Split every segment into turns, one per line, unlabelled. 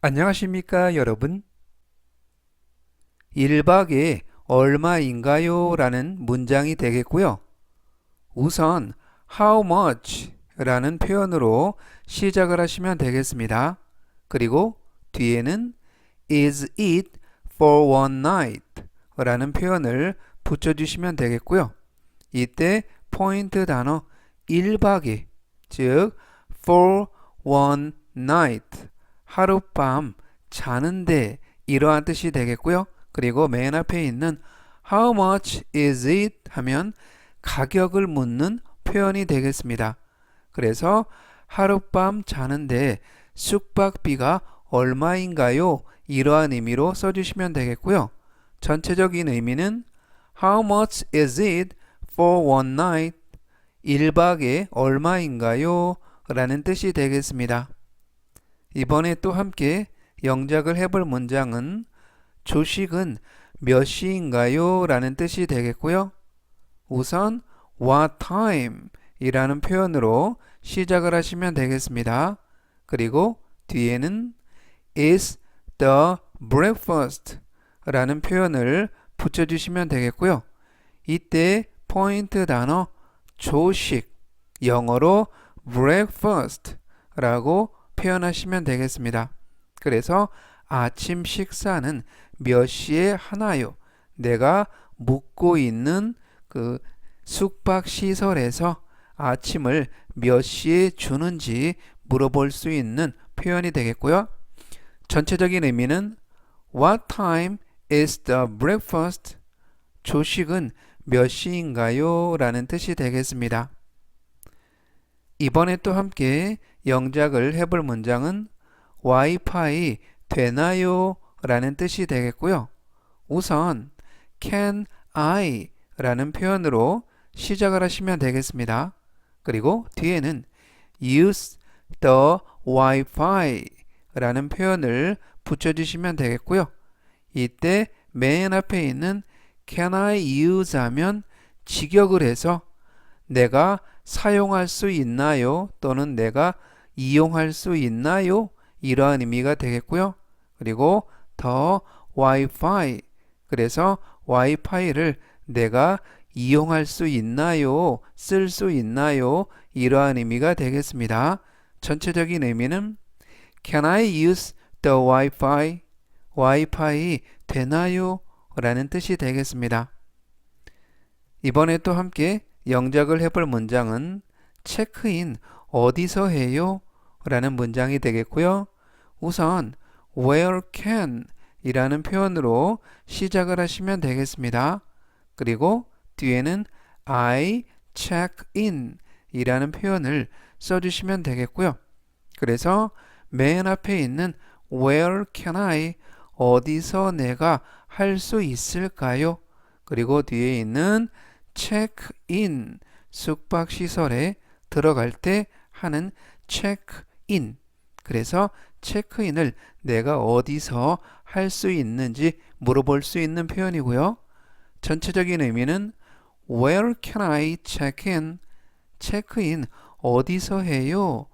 안녕하십니까 여러분 1박에 얼마인가요? 라는 문장이 되겠고요. 우선 how much 라는 표현으로 시작을 하시면 되겠습니다. 그리고 뒤에는 is it for one night 라는 표현을 붙여주시면 되겠고요. 이때 포인트 단어 1박에 즉 for one night 하룻밤 자는데 이러한 뜻이 되겠고요. 그리고 맨 앞에 있는 how much is it 하면 가격을 묻는 표현이 되겠습니다. 그래서 하룻밤 자는데 숙박비가 얼마인가요? 이러한 의미로 써주시면 되겠고요. 전체적인 의미는 How much is it for one night? 1박에 얼마인가요? 라는 뜻이 되겠습니다. 이번에 또 함께 영작을 해볼 문장은 조식은 몇 시인가요? 라는 뜻이 되겠고요. 우선 what time 이라는 표현으로 시작을 하시면 되겠습니다. 그리고 뒤에는 is the breakfast 라는 표현을 붙여주시면 되겠고요. 이때 포인트 단어 조식, 영어로 breakfast 라고 표현하시면 되겠습니다. 그래서 아침 식사는 몇 시에 하나요? 내가 묵고 있는 그 숙박 시설에서 아침을 몇 시에 주는지 물어볼 수 있는 표현이 되겠고요. 전체적인 의미는 What time is the breakfast? 조식은 몇 시인가요? 라는 뜻이 되겠습니다. 이번에 또 함께 영작을 해볼 문장은 와이파이 되나요? 라는 뜻이 되겠고요. 우선 can I 라는 표현으로 시작을 하시면 되겠습니다. 그리고 뒤에는 use the Wi-Fi 라는 표현을 붙여주시면 되겠고요. 이때 맨 앞에 있는 can I use 하면 직역을 해서 내가 사용할 수 있나요? 또는 내가 이용할 수 있나요? 이러한 의미가 되겠고요. 그리고 더 Wi-Fi 그래서 와이파이를 내가 이용할 수 있나요? 쓸 수 있나요? 이러한 의미가 되겠습니다. 전체적인 의미는 Can I use the Wi-Fi? 와이파이 되나요? 라는 뜻이 되겠습니다. 이번에 또 함께 영작을 해볼 문장은 체크인 어디서 해요? 라는 문장이 되겠고요. 우선 where can 이라는 표현으로 시작을 하시면 되겠습니다. 그리고 뒤에는 I check in 이라는 표현을 써주시면 되겠고요. 그래서 맨 앞에 있는 where can I 어디서 내가 할 수 있을까요? 그리고 뒤에 있는 in 숙박 시설에 들어갈 때 하는 in 그래서 체크인을 내가 어디서 할 수 있는지 물어볼 수 있는 표현이고요. 전체적인 의미는 Where can I check in? 체크인 어디서 해요?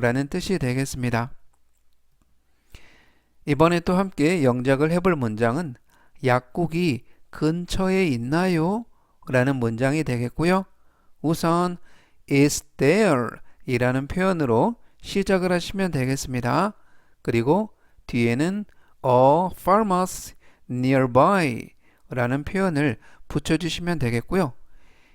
라는 뜻이 되겠습니다. 이번에 또 함께 영작을 해볼 문장은 약국이 근처에 있나요? 라는 문장이 되겠고요. 우선 is there 이라는 표현으로 시작을 하시면 되겠습니다. 그리고 뒤에는 a pharmacy nearby 라는 표현을 붙여주시면 되겠고요.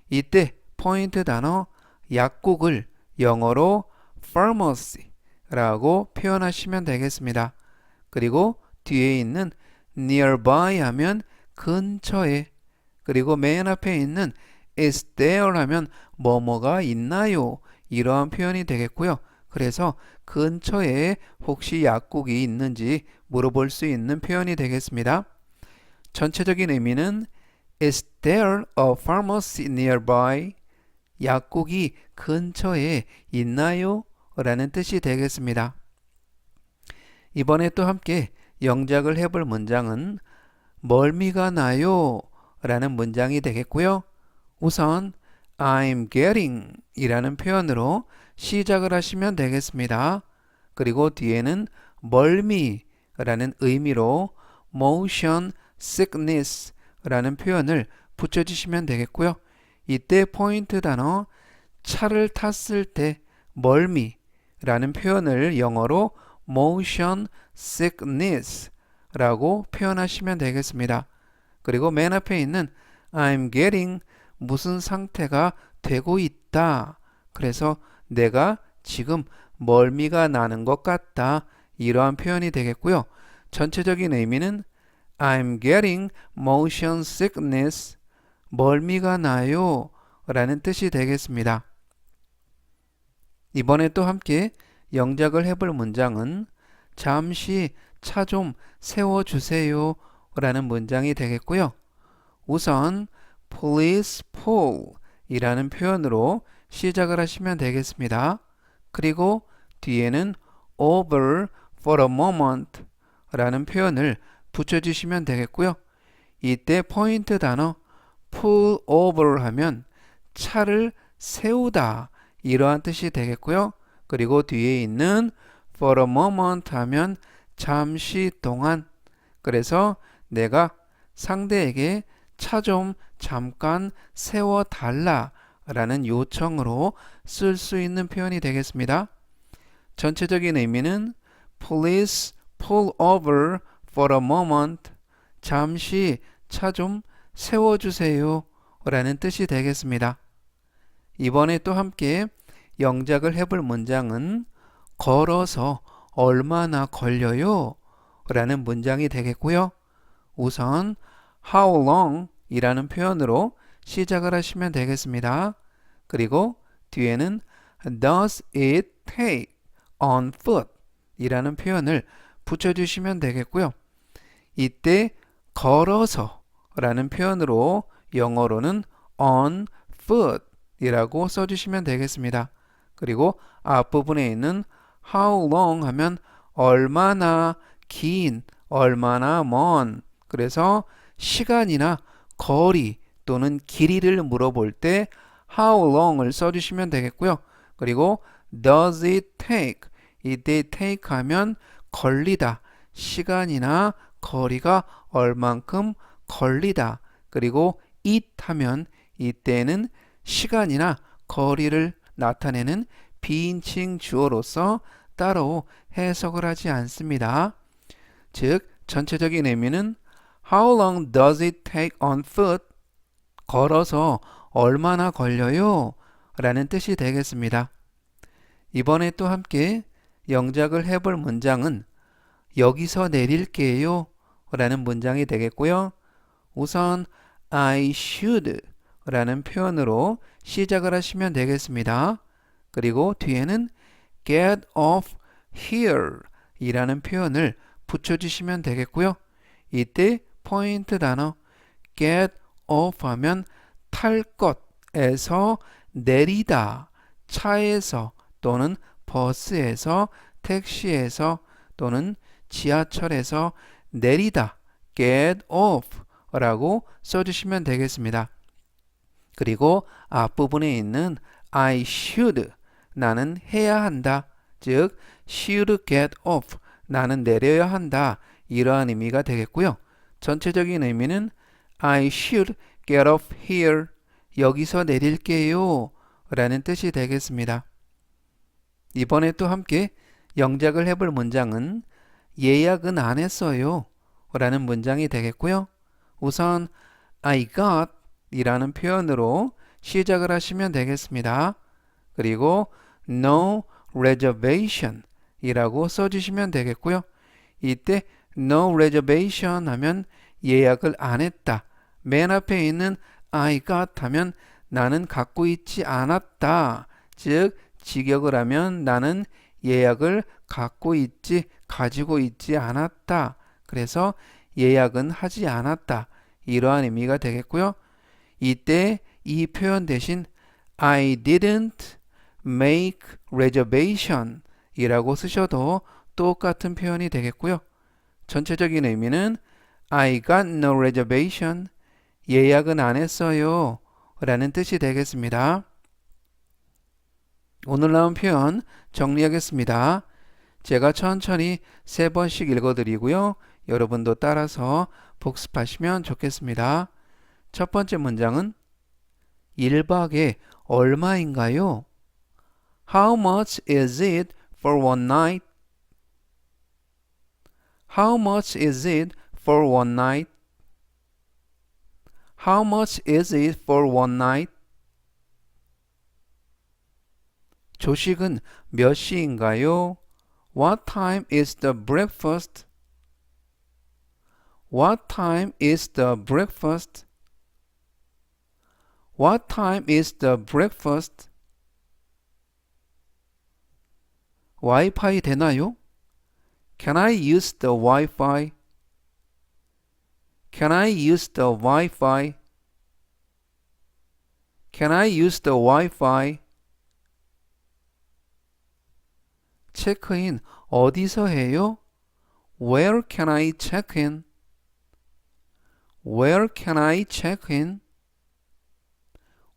이때 포인트 단어 약국을 영어로 pharmacy 라고 표현하시면 되겠습니다. 그리고 뒤에 있는 nearby 하면 근처에 그리고 맨 앞에 있는 is there 하면 뭐뭐가 있나요? 이러한 표현이 되겠고요. 그래서 근처에 혹시 약국이 있는지 물어볼 수 있는 표현이 되겠습니다. 전체적인 의미는 Is there a pharmacy nearby? 약국이 근처에 있나요? 라는 뜻이 되겠습니다. 이번에 또 함께 영작을 해볼 문장은 멀미가 나요? 라는 문장이 되겠고요. 우선 I'm getting 이라는 표현으로 시작을 하시면 되겠습니다. 그리고 뒤에는 멀미 라는 의미로 motion sickness 라는 표현을 붙여주시면 되겠고요. 이때 포인트 단어 차를 탔을 때 멀미 라는 표현을 영어로 motion sickness 라고 표현하시면 되겠습니다. 그리고 맨 앞에 있는 I'm getting 무슨 상태가 되고 있다. 그래서 내가 지금 멀미가 나는 것 같다. 이러한 표현이 되겠고요. 전체적인 의미는 I'm getting motion sickness. 멀미가 나요. 라는 뜻이 되겠습니다. 이번에 또 함께 영작을 해볼 문장은 잠시 차 좀 세워주세요. 라는 문장이 되겠고요. 우선 please pull 이라는 표현으로 시작을 하시면 되겠습니다. 그리고 뒤에는 over for a moment 라는 표현을 붙여주시면 되겠고요. 이때 포인트 단어 pull over 하면 차를 세우다 이러한 뜻이 되겠고요. 그리고 뒤에 있는 for a moment 하면 잠시 동안 그래서 내가 상대에게 차 좀 잠깐 세워 달라 라는 요청으로 쓸 수 있는 표현이 되겠습니다. 전체적인 의미는 please pull over for a moment 잠시 차 좀 세워주세요 라는 뜻이 되겠습니다. 이번에 또 함께 영작을 해볼 문장은 걸어서 얼마나 걸려요? 라는 문장이 되겠고요. 우선 how long 이라는 표현으로 시작을 하시면 되겠습니다. 그리고 뒤에는 does it take on foot 이라는 표현을 붙여주시면 되겠고요. 이때 걸어서 라는 표현으로 영어로는 on foot 이라고 써주시면 되겠습니다. 그리고 앞부분에 있는 how long 하면 얼마나 긴, 얼마나 먼. 그래서 시간이나 거리 또는 길이를 물어볼 때 how long을 써주시면 되겠고요. 그리고 does it take 이때 take 하면 걸리다 시간이나 거리가 얼만큼 걸리다 그리고 it 하면 이때는 시간이나 거리를 나타내는 비인칭 주어로서 따로 해석을 하지 않습니다. 즉 전체적인 의미는 How long does it take on foot? 걸어서 얼마나 걸려요? 라는 뜻이 되겠습니다. 이번에 또 함께 영작을 해볼 문장은 여기서 내릴게요 라는 문장이 되겠고요. 우선 I should 라는 표현으로 시작을 하시면 되겠습니다. 그리고 뒤에는 get off here 이라는 표현을 붙여주시면 되겠고요. 이때 포인트 단어 get off 하면 탈 것에서 내리다 차에서 또는 버스에서 택시에서 또는 지하철에서 내리다 get off 라고 써주시면 되겠습니다. 그리고 앞부분에 있는 I should 나는 해야 한다 즉 should get off 나는 내려야 한다 이러한 의미가 되겠고요. 전체적인 의미는 I should get off here. 여기서 내릴게요. 라는 뜻이 되겠습니다. 이번에 또 함께 영작을 해볼 문장은 예약은 안 했어요. 라는 문장이 되겠고요. 우선 I got 이라는 표현으로 시작을 하시면 되겠습니다. 그리고 no reservation 이라고 써주시면 되겠고요. 이때 no reservation 하면 예약을 안 했다. 맨 앞에 있는 I got 하면 나는 갖고 있지 않았다. 즉, 직역을 하면 나는 예약을 갖고 있지, 가지고 있지 않았다. 그래서 예약은 하지 않았다. 이러한 의미가 되겠고요. 이때 이 표현 대신 I didn't make reservation 이라고 쓰셔도 똑같은 표현이 되겠고요. 전체적인 의미는 I got no reservation. 예약은 안 했어요. 라는 뜻이 되겠습니다. 오늘 나온 표현 정리하겠습니다. 제가 천천히 세 번씩 읽어드리고요. 여러분도 따라서 복습하시면 좋겠습니다. 첫 번째 문장은 1박에 얼마인가요? How much is it for one night? How much is it for one night? How much is it for one night? 조식은 몇 시인가요? What time is the breakfast? What time is the breakfast? What time is the breakfast? 와이파이 되나요? Can I use the Wi-Fi? Can I use the Wi-Fi? Can I use the Wi-Fi? 체크인 어디서 해요? Where can I check in? Where can I check in?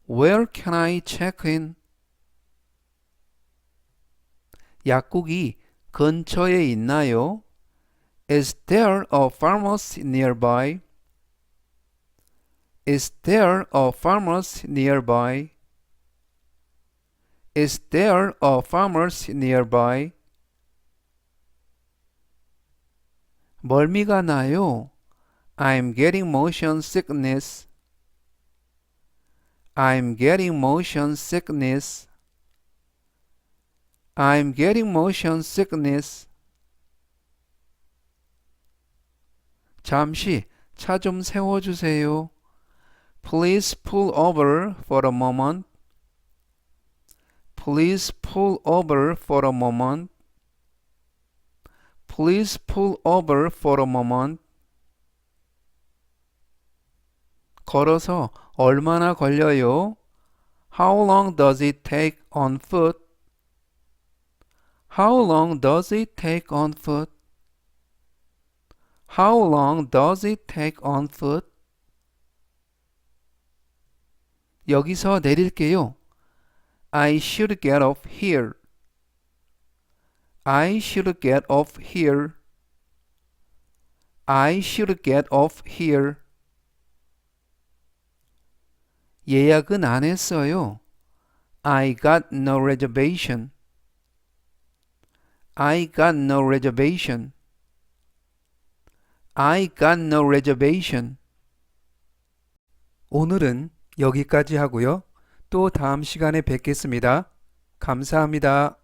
Where can I check in? 약국이 근처에 있나요? Is there a pharmacy nearby? Is there a pharmacy nearby? Is there a pharmacy nearby? 멀미가 나요. I'm getting motion sickness. I'm getting motion sickness. I'm getting motion sickness. 잠시 차 좀 세워주세요. Please pull over for a moment. Please pull over for a moment. Please pull over for a moment. 걸어서 얼마나 걸려요? How long does it take on foot? How long does it take on foot? How long does it take on foot? 여기서 내릴게요. I should get off here. I should get off here. I should get off here. 예약은 안 했어요. I got no reservation. I got no reservation. I got no reservation. 오늘은 여기까지 하고요. 또 다음 시간에 뵙겠습니다. 감사합니다.